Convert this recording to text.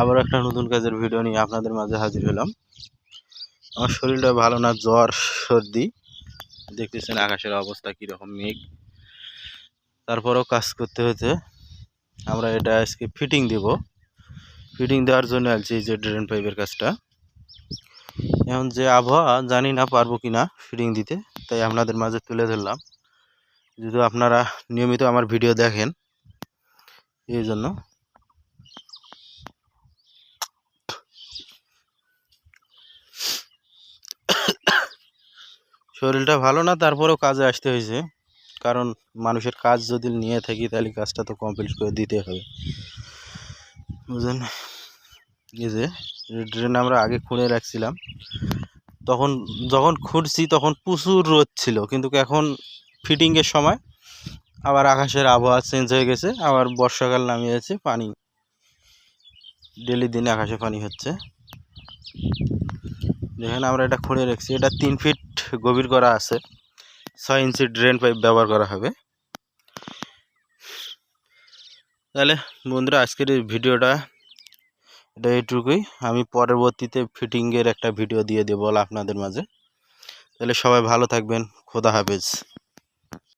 আবার একটা নতুন কাজের ভিডিও নিয়ে আপনাদের মাঝে হাজির হলাম। আমার শরীরটা ভালো না, জ্বর, সর্দি। দেখতেছেন আকাশের অবস্থা কীরকম মেঘ। তারপরেও কাজ করতে হতে আমরা এটা আজকে ফিটিং দেব। ফিটিং দেওয়ার জন্য আলছি যে ড্রেন পাইপের কাজটা। এখন যে আবহাওয়া জানি না পারব কি না ফিটিং দিতে, তাই আপনাদের মাঝে তুলে ধরলাম। যদি আপনারা নিয়মিত আমার ভিডিও দেখেন, এই জন্য শরীরটা ভালো না, তারপরেও কাজে আসতে হয়েছে। কারণ মানুষের কাজ যদি নিয়ে থাকি, তাহলে কাজটা তো কমপ্লিট করে দিতে হবে। বুঝলেন? এই যে ড্রেন আমরা আগে খুঁড়ে রাখছিলাম। তখন যখন খুঁড়ছি, তখন প্রচুর রোদ ছিল। কিন্তু এখন ফিটিংয়ের সময়, আবার আকাশের আবহাওয়া চেঞ্জ হয়ে গেছে। আবার বর্ষাকাল নামিয়েছে পানি। ডেলি দিনে আকাশে পানি হচ্ছে। দেখেন আমরা এটা খুঁড়ে রেখেছি। এটা তিন ফিট গভীর করা আছে। ছয় ইঞ্চি ড্রেন পাইপ ব্যবহার করা হবে। তাহলে বন্ধুরা, আজকের এই ভিডিওটা এটা এইটুকুই। আমি পরবর্তীতে ফিটিংয়ের একটা ভিডিও দিয়ে দেবো আপনাদের মাঝে। তাহলে সবাই ভালো থাকবেন। খোদা হাফেজ।